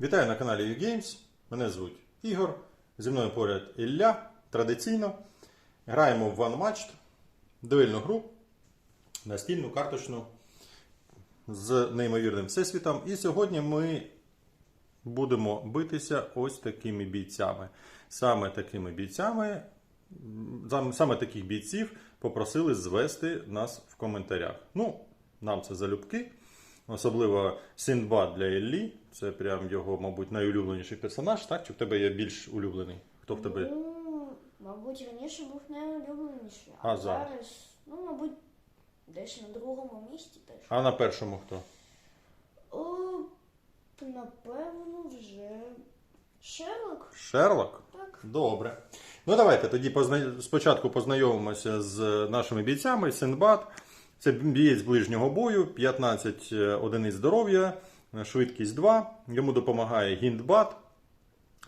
Вітаю на каналі YouGames. Мене звуть Ігор. Зі мною поряд Ілля. Традиційно граємо в One Matched, дуельну гру, настільну, карточну з неймовірним всесвітом. І сьогодні ми будемо битися ось такими бійцями. Саме такими бійцями, саме таких бійців попросили звести нас в коментарях. Ну, нам це залюбки. Особливо Синдбад для Іллі. Це прям його, мабуть, найулюбленіший персонаж, так? Чи в тебе є більш улюблений? Хто в тебе? Ну, мабуть, раніше був найулюбленіший, А а, зараз? зараз, ну, мабуть, десь на другому місці теж. А на першому хто? О, напевно, вже Шерлок. Шерлок? Так. Добре. Ну давайте тоді позна... спочатку познайомимося з нашими бійцями. Синдбад. Це бієць ближнього бою, 15 одиниць здоров'я, швидкість 2. Йому допомагає Гіндбад,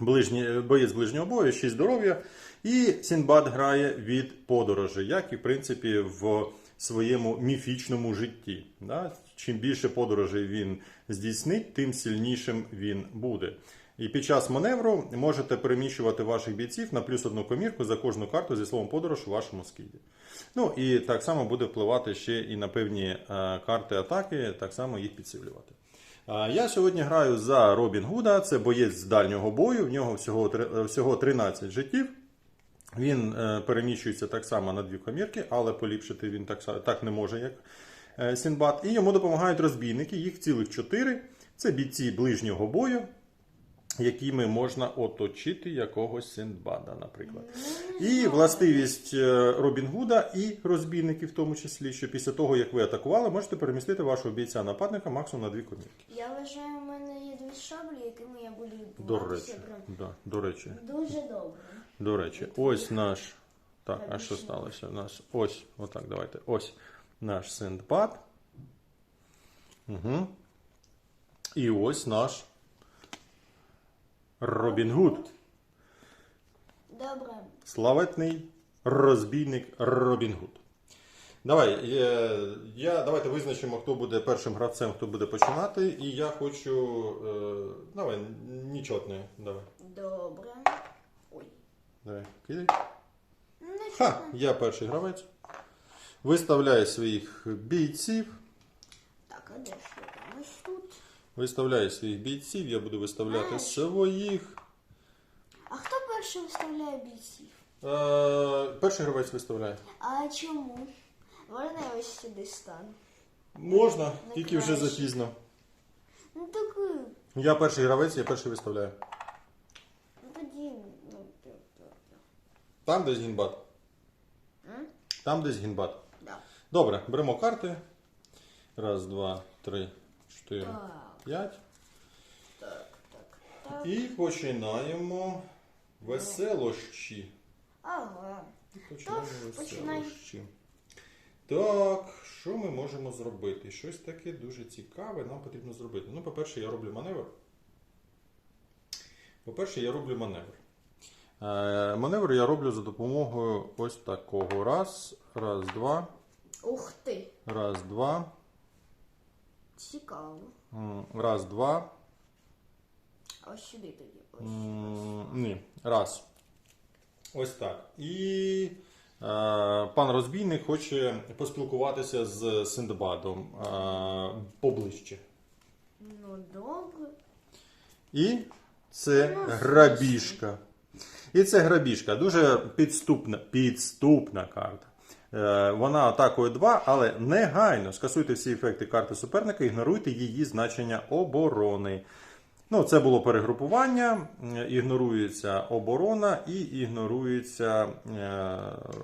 ближній, боєць ближнього бою, 6 здоров'я. І Синдбад грає від подорожі, як і в принципі в своєму міфічному житті. Да? Чим більше подорожей він здійснить, тим сильнішим він буде. І під час маневру можете переміщувати ваших бійців на плюс одну комірку за кожну карту зі словом подорож у вашому скіді. Ну і так само буде впливати ще і на певні е, карти атаки, так само їх підсилювати. А Я сьогодні граю за Робін Гуда, це боєць з дальнього бою, в нього всього, всього 13 життів. Він е, переміщується так само на дві комірки, але поліпшити він так, так не може, як е, Сінбад. І йому допомагають розбійники, їх цілих чотири. Це бійці ближнього бою, якими можна оточити якогось Синдбада, наприклад. І властивість е, Робін Гуда і розбійників, в тому числі, що після того, як ви атакували, можете перемістити вашого бійця-нападника максимум на дві комірки. Я вважаю, у мене є дві шаблі, якими я буду До речі, да, до речі, дуже добре. до речі, ось наш. Так, а що сталося? У нас ось, отак, давайте. Ось наш Синдбад. Угу. І ось наш Робін Гуд. Добре. Славетний розбійник Робін Гуд. Давай, е, я, давайте визначимо, хто буде першим гравцем, хто буде починати. І я хочу. Е, давай, нічотне. Давай. Добре. Ой. Давай, кидай. Ну, Ха! Я перший гравець. Виставляю своїх бійців. Так, а де ж Виставляю своїх бійців, я буду виставляти Знаєш. своїх. А хто перший виставляє бійців? Е, перший гравець виставляє. А чому? Можна я ось сюди стану? Можна, тільки вже запізно. Ну так, е, Я перший гравець, я перший виставляю. ну тоді, ну, Там десь гінбат. М? Там десь гінбат. да. Добре, беремо карти. Раз, два, три, чотири, Так, п'ять. так, так, так. І починаємо веселощі. Ага. Починаємо Тож, веселощі. Так, що ми можемо зробити? Щось таке дуже цікаве нам потрібно зробити. Ну, по-перше, я роблю маневр. По-перше, я роблю маневр. Е, маневр я роблю за допомогою ось такого. Раз, раз, два, Ух ти. раз, два, Цікаво. Раз, два. Ось сюди тоді. Ось. Ні, раз. Ось так. І е, пан розбійник хоче поспілкуватися з Синдбадом е, поближче. Ну добре. І це грабіжка. І це грабіжка. Дуже підступна, підступна карта. Е, Вона атакує 2, але негайно скасуйте всі ефекти карти суперника, ігноруйте її значення оборони. Ну, це було перегрупування, е, ігнорується оборона і ігнорується е,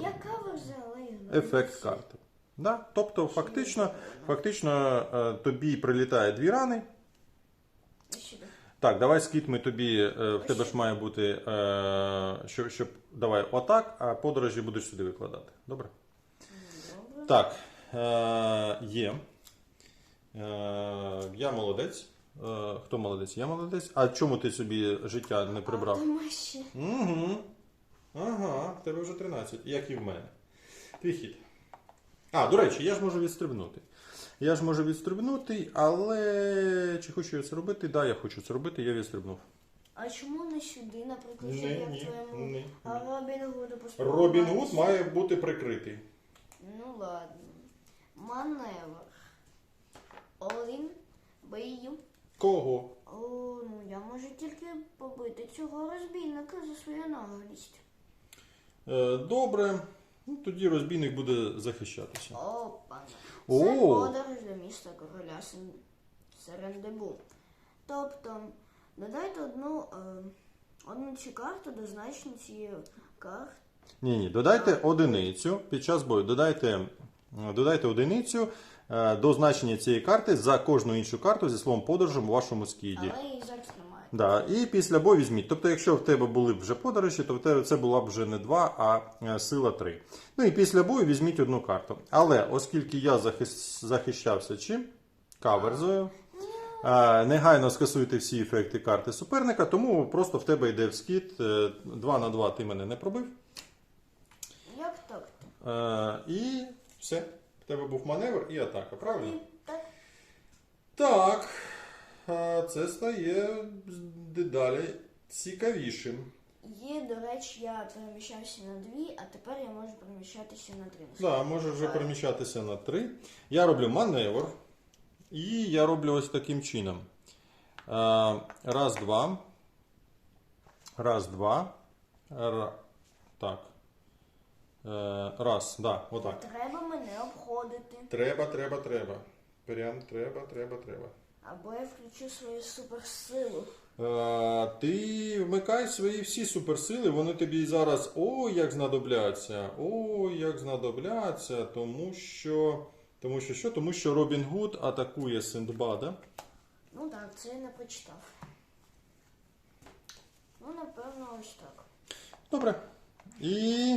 Яка ви взяли? ефект карти. Да? Тобто, фактично, фактично е, тобі прилітає дві рани. Так, давай скіт ми тобі. е, В тебе ж має бути. е, Щоб, щоб давай отак, а подорожі будеш сюди викладати. Добре? Так. е, Є. Е, Я молодець. Е, Хто молодець? Я молодець. А чому ти собі життя не прибрав? Угу. Ага, в тебе вже 13, як і в мене. Твій хід. А, до речі, я ж можу відстрибнути. Я ж можу відстрибнути, але чи хочу я це робити? Так, да, я хочу це робити, я відстрибнув. А чому не сюди, наприклад, Ні, як ні, твоєму ні, а Робін Гуду Робін Гуд має бути прикритий. Ну ладно. Маневр. Один. Бию. Кого? О, ну я можу тільки побити цього розбійника за свою наглість. Е, добре. Ну, тоді розбійник буде захищатися. Опа. О! Це подорож до міста короля Сен- Серендебу. Тобто, додайте одну, е, одну цю карту до значення цієї карти. Ні, ні, додайте одиницю під час бою. Додайте, додайте одиницю е, до значення цієї карти за кожну іншу карту зі словом подорожем у вашому скіді. Але її зараз немає. Да, і після бою візьміть. Тобто, якщо в тебе були вже подорожі, то в тебе це була б вже не 2, а е, сила 3. Ну і після бою візьміть одну карту. Але оскільки я захис- захищався чим? Каверзою. е, Негайно скасуйте всі ефекти карти суперника, тому просто в тебе йде в скіт 2 на 2 ти мене не пробив. Е, І все. В тебе був маневр і атака, правильно? Так. Так. е, Це стає дедалі цікавішим. Є, до речі, я переміщався на дві, а тепер я можу переміщатися на три. Да, може вже переміщатися на 3. Я роблю маневр. І я роблю ось таким чином. Е, Раз, два. Раз, два. Так. Е, Раз, да, отак. Треба мене обходити. Треба, треба, треба. Прям треба, треба, треба. Або я включу свою суперсилу. Е, Ти вмикай свої всі суперсили, вони тобі зараз ой як знадобляться. Ой, як знадобляться, тому що. Тому що що? Тому що Робін Гуд атакує Синдбада. Ну так, це я не прочитав. Ну, напевно, ось так. Добре. І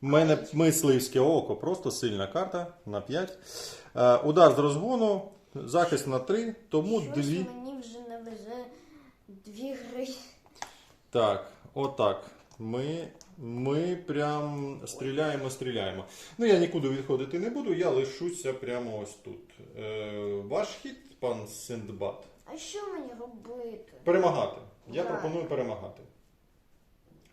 в мене мисливське око, просто сильна карта на 5. Е, Удар з розгону, захист на 3, тому Щось 2. мені вже не везе дві гри. Так, отак. Ми, ми прям стріляємо, стріляємо. Ну, я нікуди відходити не буду, я лишуся прямо ось тут. Е, ваш хід, пан Синдбад. А що мені робити? Перемагати. Я Так. пропоную перемагати.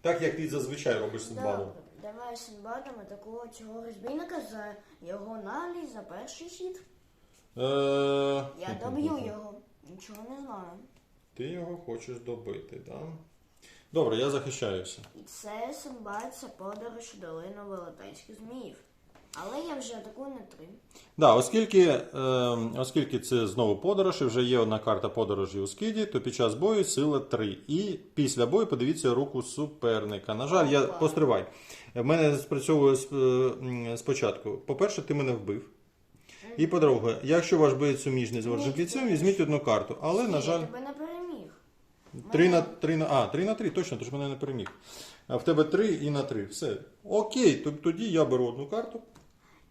Так як ти зазвичай робиш з Синдбадом. Давай Синбадами такого цього розбійника за його наліз за перший хід. Е, Я доб'ю його. Нічого не знаю. Ти його хочеш добити, так? Да? Добре, я захищаюся. І це Синбад, це подорож у долину велетенських зміїв. Але я вже атакую на три. Да, оскільки, е, оскільки це знову подорож, і вже є одна карта подорожі у скиді, то під час бою сила 3. І після бою подивіться руку суперника. На жаль, я постривай. В мене спрацьовує сп- е, м, спочатку. По-перше, ти мене вбив. І по-друге, якщо ваш боєць суміжний з вашим бійцем, візьміть одну карту. Але, на жаль, Я тебе не переміг. 3 на 3 на. А, 3 на 3, точно, тож мене не переміг. А в тебе 3 і на 3. Все. Окей, то- тоді я беру одну карту.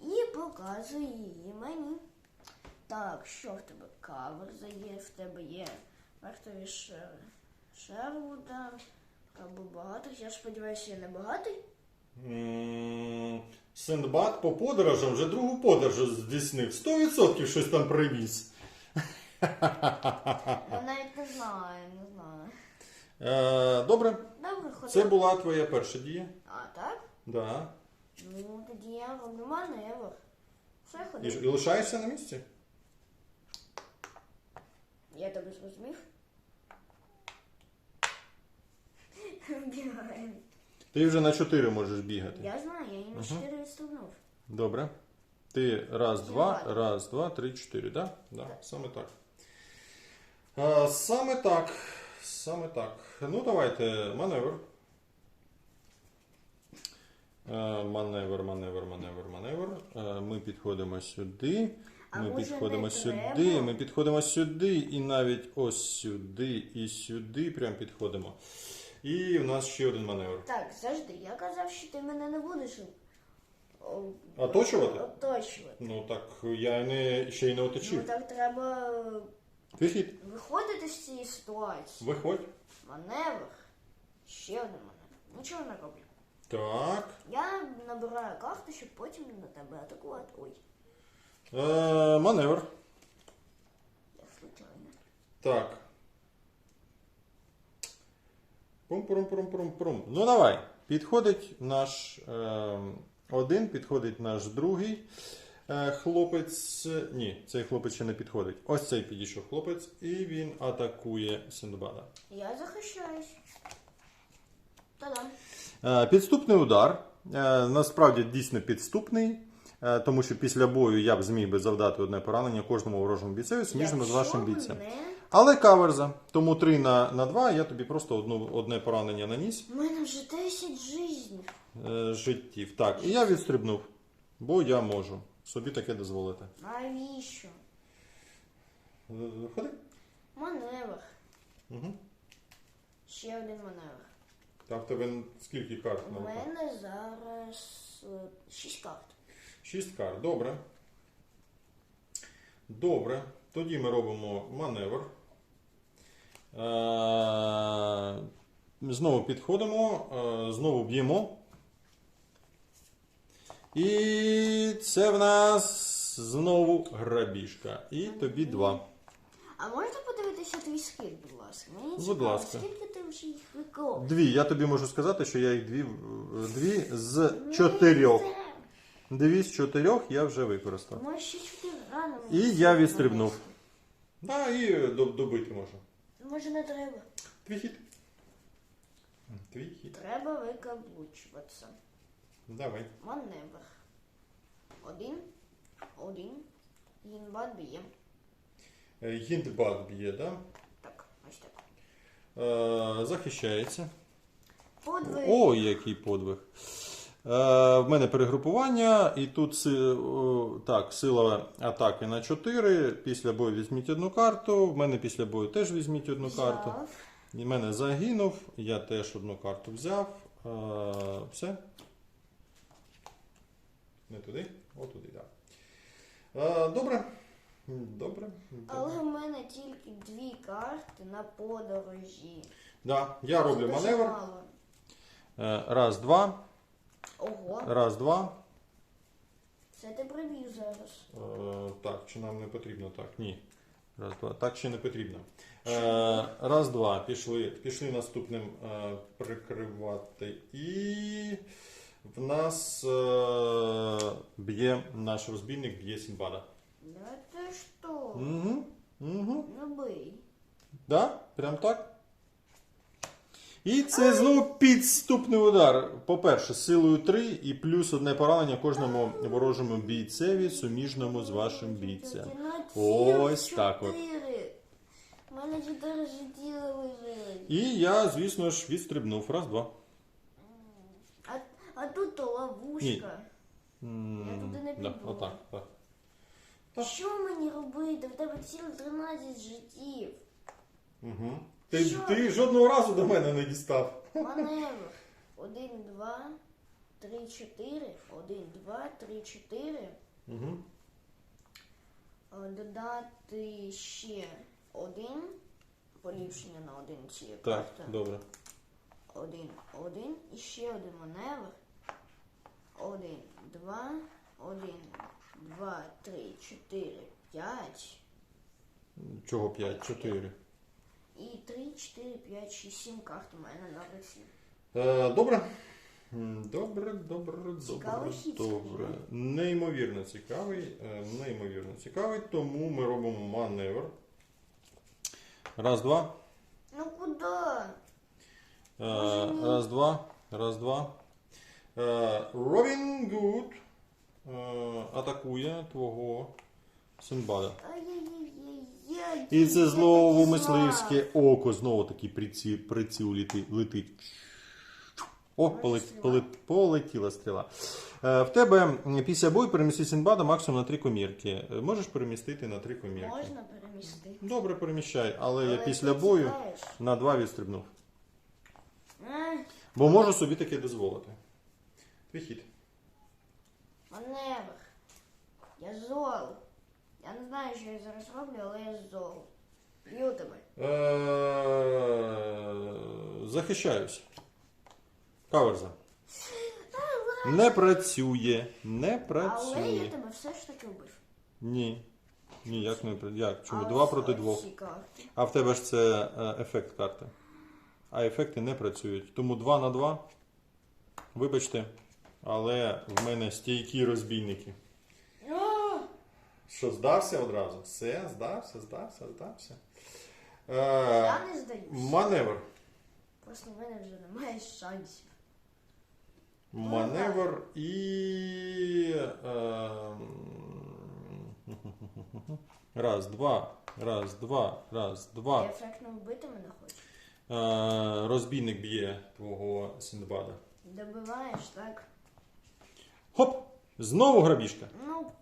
І показую її мені. Так, що в тебе каверза є, в тебе є вартові. Шервуда, або багатих. Я сподіваюся, я не багатий. Синдбад по подорожам вже другу подорож здійснив. 100% щось там привіз. Я навіть не знаю, не знаю. Е, добре, Добре, це була твоя перша дія. А, так? Да. Ну, тоді я роблю маневр. Все, І, ходи. ж- і лишаєшся на місці? Я тебе зрозумів. Бігаємо. Ти вже на 4 можеш бігати. Я знаю, я їм чотири відступнув. Добре. Ти раз, два, Давай. раз, два, три, чотири, да? Да, саме так. Саме так. Саме так. Ну, давайте, маневр. Е, Маневр, маневр, маневр, маневр. Е, Ми підходимо сюди. Ми підходимо сюди. Ми підходимо сюди і навіть ось сюди і сюди прям підходимо. І в нас ще один маневр. Так, завжди, я казав, що ти мене не будеш Оточувати? оточувати. Ну так я не, ще й не оточив. Ну так треба Твій хід. виходити з цієї ситуації. Виходь. Маневр. Ще один маневр. Нічого не роблю. Так. Я набираю карту, щоб потім на тебе атакувати. Ой. Е, маневр. Я случайно. Так. Пум-пум-пум-пум-пум. Ну давай. Підходить наш е, один, підходить наш другий е, хлопець. Ні, цей хлопець ще не підходить. Ось цей підійшов хлопець, і він атакує Синдбада. Я захищаюсь. Та-дам. Е, Підступний удар. Е, Насправді дійсно підступний, е, тому що після бою я б зміг би завдати одне поранення кожному ворожому бійцеві суміжному з вашим бійцем. Але каверза. Тому 3 на, на 2 я тобі просто одну, одне поранення наніс У мене вже 10 жизнів. е, життів. Так, і я відстрибнув, бо я можу собі таке дозволити. Навіщо? Ходи. Маневр. Угу. Ще один маневр. Там в тебе скільки карт У мене зараз 6 карт. Шість карт. Добре. Добре. Тоді ми робимо маневр. Е, Знову підходимо, е, знову б'ємо. І це в нас знову грабіжка. І тобі два. А можете подивитися твій скид, будь ласка? Мені Будь цікаво, ласка. скільки вже їх виконав? Дві. Я тобі можу сказати, що я їх дві, дві з чотирьох. Дві з чотирьох я вже використав. Може ще 4 рано. І я відстрибнув. Да, і е, доб- добити можу. Може не треба. Твій хід. Твій хід. Треба викаблучуватися. Давай. Маневр. Один. Один. Гінбат б'є. Е, Гіндбат б'є, да? Так, ось так. Е, захищається. Подвиг. Ой, який подвиг. Е, в мене перегрупування, і тут так, сила атаки на 4. Після бою візьміть одну карту. В мене після бою теж візьміть одну карту. І мене загинув, я теж одну карту взяв. Е, все. Не туди? Отуди, так. Да. Е, добре. Добре. Але в мене тільки дві карти на подорожі. Да, я роблю дуже маневр. мало. Е, Раз, два. Ого, Раз, два. це ти привів зараз. Е, Так, чи нам не потрібно так? Ні. Раз, два. Так ще не потрібно. Е, Раз, два. Пішли, пішли наступним е, прикривати. І в нас е, б'є наш розбійник, б'є Сінбада. Да ти що? Угу. Угу. Не. Да? Прям так? І це знову підступний удар. По-перше, силою 3 і плюс одне поранення кожному ворожому бійцеві, суміжному з вашим бійцем. Ось так от. У мене 4 життя вижили. І я, звісно ж, відстрибнув. Раз, два. А, а тут то ловушка. Я туди не да, піду. отак, так. Що мені робити? В тебе цілих 13 життів. Угу. Ти, Що? ти жодного разу до мене не дістав. Маневр. 1, 2, 3, 4. 1, 2, 3, 4. Угу. Додати ще один. Поліпшення на один цієї Так, карти. добре. Один, один. І ще один маневр. Один, два, один, два, три, чотири, п'ять. Чого 5? 4. І три, чотири, п'ять, шість, сім карт у мене на руці. Е, добре. М, Добре, добре, Цікавий добре, хід, добре. Неймовірно цікавий, е, неймовірно цікавий, тому ми робимо маневр. Раз, два. Ну куди? Е, Раз, два. Раз, два. Е, Робін Гуд е, атакує твого Синбада. І це знову мисливське око, знову такий приціл, приціл летить. О, полет, полет, полетіла стріла. В тебе після бою перемісти Сінбада максимум на три комірки. Можеш перемістити на три комірки. Можна перемістити. Добре, переміщай, але, я після бою на два відстрибнув. Бо можу собі таке дозволити. Твій хід. Маневр. Я зол. Я не знаю, що я зараз роблю, але я зол. Б'ю тебе. Е, Захищаюсь. Каверза. Не працює. Не Але я працює. тебе все ж таки вбив. Ні. Ніяк не при- як? Чому? А Два проти двох. карти. А в тебе ж це е, ефект карти. А ефекти не працюють. Тому 2 на 2. Вибачте, але в мене стійкі розбійники. Що, здався одразу? Все, здався, здався, здався. Е, Я не здаюсь. маневр. Просто в мене вже немає шансів. Маневр і. Е, раз, два, раз, два, раз, два. ефектно вбити мене хочеш? Е, розбійник б'є твого Синдбада. Добиваєш, так? Хоп! Знову грабіжка. Ну,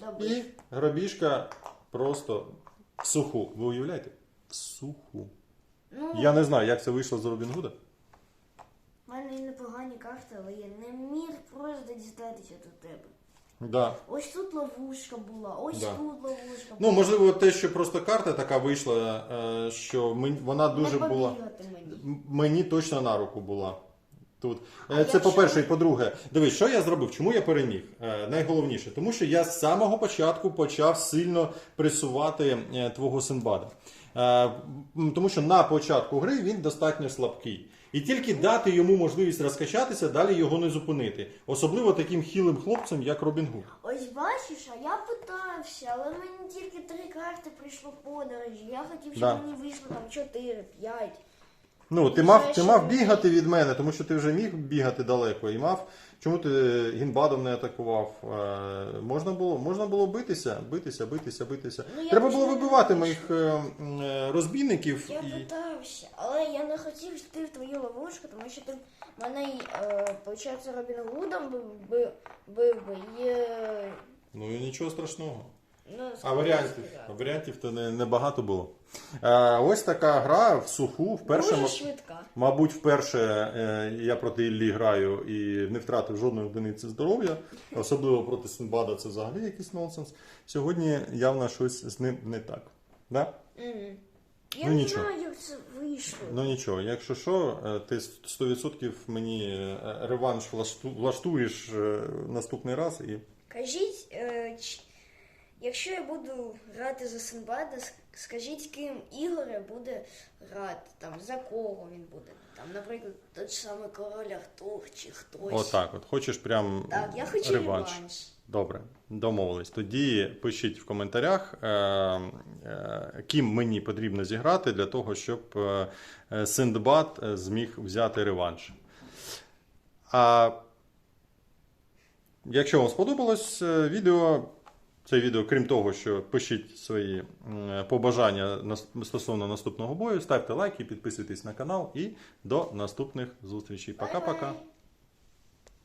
добив. І грабіжка просто в суху. Ви уявляєте? В суху. Ну, Я не знаю, як це вийшло з Робін Гуда. в мене і непогані карти, але я не міг просто дістатися до тебе. Да. Ось тут ловушка була, ось Да. тут ловушка Ну, можливо, те, що просто карта така вийшла, е, що мен- вона дуже була. мені. Мені точно на руку була. Тут. А Е, Це по-перше, і по-друге, дивись, що я зробив? Чому я переміг? Е, Найголовніше, тому що я з самого початку почав сильно пресувати е, твого Синбада. Тому що на початку гри він достатньо слабкий. І тільки дати йому можливість розкачатися, далі його не зупинити. Особливо таким хілим хлопцем, як Робін Гуд. Ось бачиш, а я питався, але мені тільки три карти прийшло подорожі. Я хотів, щоб Да. мені вийшло там 4, 5. Ну, ти мав, ти мав бігати від мене, тому що ти вже міг бігати далеко і мав. Чому ти гінбадом не атакував? Е, можна було, можна було битися, битися, битися, битися. Ну, я Треба було вибивати моїх е, е, розбійників. Я І... питався, але я не хотів йти в твою ловушку, тому що ти мене, е, виходить, Робін Гудом бив, бив, бив би. І, е, Ну і нічого страшного. Ну, А варіантів, сказати. варіантів то не, не багато було. Е, ось така гра в суху, вперше. Дуже ма- швидка. Мабуть, вперше е, я проти Іллі граю і не втратив жодної одиниці здоров'я, особливо проти Синбада це взагалі якийсь нонсенс. Сьогодні явно щось з ним не так. Да? Мгм. Я Ну, не нічого. знаю, як це вийшло. Ну нічого, якщо що, е, ти 100% мені е, реванш влашту- влаштуєш е, наступний раз і. Кажіть, е, ч- якщо я буду грати за Синбада, скажіть, ким Ігоря буде грати, там, за кого він буде. Там, наприклад, той ж самий король Артур чи хтось. Отак, от хочеш прям Так, я хочу реванш. реванш. Добре, домовились. Тоді пишіть в коментарях, е, е, ким мені потрібно зіграти для того, щоб е, е, Синдбад е, зміг взяти реванш. А якщо вам сподобалось е, відео, це відео, крім того, що пишіть свої побажання стосовно наступного бою, ставте лайки, підписуйтесь на канал і до наступних зустрічей. Пока-пока.